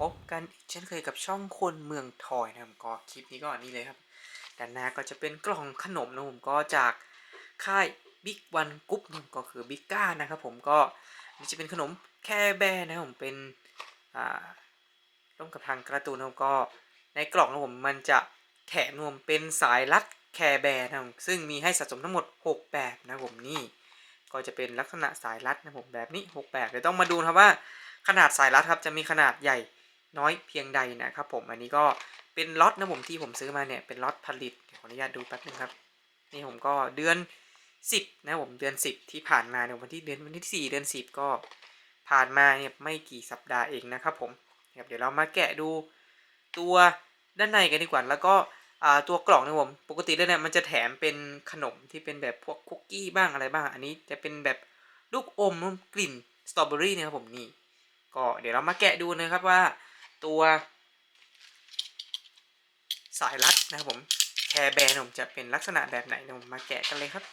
พบกันอีกเช่นเคยกับช่องคนเมืองทอยนะครับก็คลิปนี้ก็นี่เลยครับด้านหน้าก็จะเป็นกล่องขนมนะผมก็จากค่ายบิ๊กวันกรุ๊ปก็คือบิ๊กก้านะครับผมก็นี่จะเป็นขนมแค่แบร์นะผมเป็นอ่าร่วมกับทางกร์ตูนนะครับก็ในกล่องนะผมมันจะแถมนะผมเป็นสายรัดแคร์แบร์นะครับซึ่งมีให้สะสมทั้งหมด 6 แบบนะผมนี่ก็จะเป็นลักษณะสายรัดนะผมแบบนี้ 6 แบบเดี๋ยวต้องมาดูครับว่าขนาดสายรัดครับจะมีขนาดใหญ่ น้อยเพียงใดนะครับผมอันนี้ก็เป็นล็อตนะผมที่ผมซื้อมาเนี่ยเป็นล็อตผลิตขออนุญาตดูแป๊บนึงครับนี่ผมก็เดือน 10 นะผมเดือน 10 ที่ผ่านมาเนี่ยวันที่เดือนวันที่4เดือน 10 ก็ผ่านมาเนี่ยไม่กี่สัปดาห์เองนะครับผมเดี๋ยวเรามาแกะดูตัวด้านในกันดีกว่าแล้วก็ตัวกล่องนะผมปกติแล้วเนี่ยมันจะแถมเป็นขนมที่เป็นแบบพวกคุกกี้บ้างอะไรบ้าง อันนี้จะเป็นแบบลูกอมกลิ่นสตรอเบอรี่นะครับผมนี่ก็เดี๋ยวเรามาแกะดูนะครับว่า ตัวสายรัดนะครับผมแคร์แบร์ผมจะเป็นลักษณะแบบไหนเดี๋ยวผมมาแกะกันเลยครับ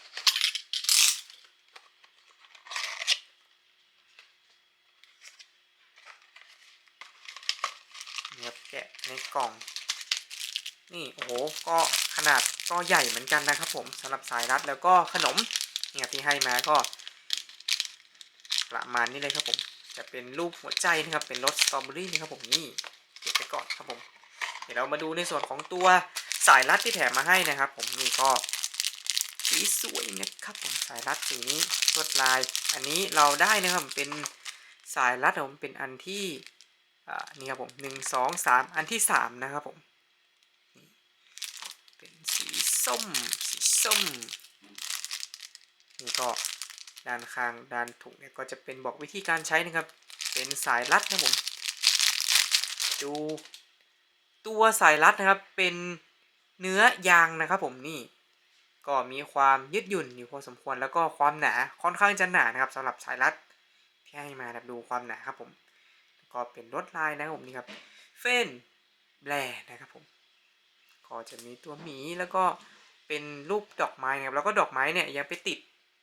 เนี่ครับแกะในกล่อง นี่โอ้โหก็ขนาดก็ใหญ่เหมือนกันนะครับผมสำหรับสายรัดแล้วก็ขนมเนี่ครับที่ให้มาก็ ประมาณนี้เลยครับผม จะเป็นรูปหัวใจนะครับ เป็นรสสตรอเบอรี่นะครับผมนี่เก็บไปก่อนครับผม เดี๋ยวเรามาดูในส่วนของตัวสายรัดที่แถมมาให้นะครับ ผมนี่ก็สีสวยนะครับผมสายรัดสีนี้ลวดลาย อันนี้เราได้นะครับเป็นสายรัดผมเป็นอันที่อ่านี่ครับผมหนึ่งสองสามอันที่สามนะครับผมเป็นสีส้ม สีส้มนี่ก็ ด้านข้างด้านถุงเนี่ยก็จะเป็นบอกวิธีการใช้นะครับ เป็นสายรัดนะผม ดูตัวสายรัดนะครับเป็นเนื้อยางนะครับผมนี่ก็มีความยืดหยุ่นอยู่พอสมควรแล้วก็ความหนาค่อนข้างจะหนานะครับสำหรับสายรัดที่ให้มาครับดูความหนาครับผมก็เป็นลวดลายนะครับผมนี่ครับเฟนแบลนะครับผมก็จะมีตัวหมีแล้วก็เป็นรูปดอกไม้นะครับแล้วก็ดอกไม้เนี่ยยังไปติด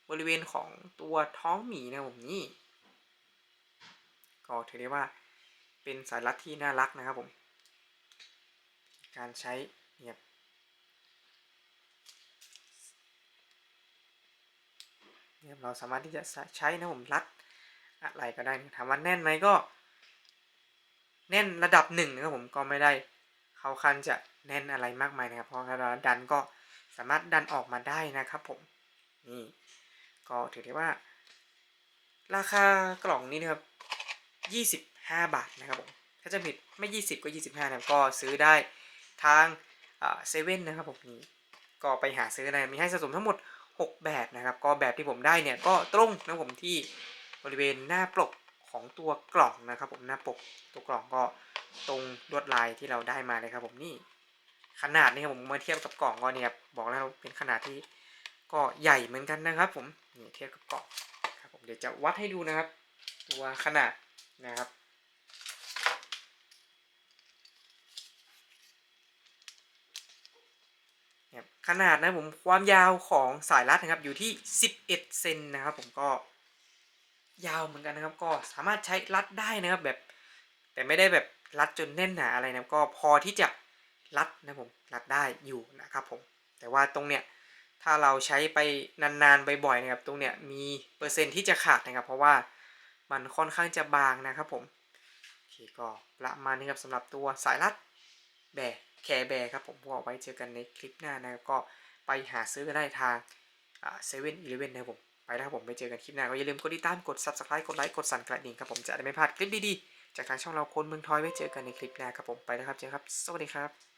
บริเวณของตัวท้องหมีนะผมนี่ก็ถือได้ว่าเป็นสายรัดที่น่ารักนะครับผม การใช้เนี่ยเนี่ยเราสามารถที่จะใช้นะผมรัดอะไรก็ได้ถามว่าแน่นไหมก็ แน่นระดับหนึ่งนะครับผมก็ไม่ได้เขาขั้นจะแน่นอะไรมากมายนะครับเพราะเราดันก็สามารถดันออกมาได้นะครับผมนี่ ก็ถือได้ว่า ราคากล่องนี้นะครับ25บาทนะครับผมถ้าจะผิดไม่20ก็25นะครับก็ซื้อได้ทางเซเว่นนะครับผมนี่ก็ไปหาซื้อได้มีให้สะสมทั้งหมด 6 แบบนะครับ ก็แบบที่ผมได้เนี่ยก็ตรงนะผมที่บริเวณหน้าปกของตัวกล่องนะครับ ผมหน้าปกตัวกล่องก็ตรงลวดลายที่เราได้มาเลยครับผมนี่ขนาดนี่ครับผมมาเทียบกับกล่องก็เนี่ยบอกแล้วเป็นขนาดที่ ก็ใหญ่เหมือนกันนะครับ ผมนี่เทียบกับกล่องครับผมเดี๋ยวจะวัดให้ดูนะครับ ตัวขนาดนะครับขนาดนะผมความยาวของสายรัดนะครับอยู่ที่ 11 เซนนะครับ ผมก็ยาวเหมือนกันนะครับ ก็สามารถใช้รัดได้นะครับแบบ แต่ไม่ได้แบบรัดจนแน่นหนาอะไรนะก็พอที่จะรัดนะผมรัดได้อยู่นะครับผมแต่ว่าตรงเนี้ย ถ้าเราใช้ไปนานๆบ่อยๆนะครับตรงเนี้ยมีเปอร์เซ็นที่จะขาดนะครับ เพราะว่ามันค่อนข้างจะบางนะครับผมโอเคก็ประมาณนี้ครับสำหรับตัวสายรัดแบร์แคร์แบร์ครับผมก็ไว้เจอกันในคลิปหน้านะครับก็ไปหาซื้อกันได้ทางเซเว่นอีเลเว่นนะครับผมไปแล้วครับผมไปเจอกันคลิปหน้าก็อย่าลืมกดติดตามกด subscribe กดไลค์กดสั่นกระดิ่งครับผมจะได้ไม่พลาดคลิปดีๆ จากทางช่องเราคนเมืองทอยไว้เจอกันในคลิปหน้าครับผมไปแล้วครับเจอครับ สวัสดีครับ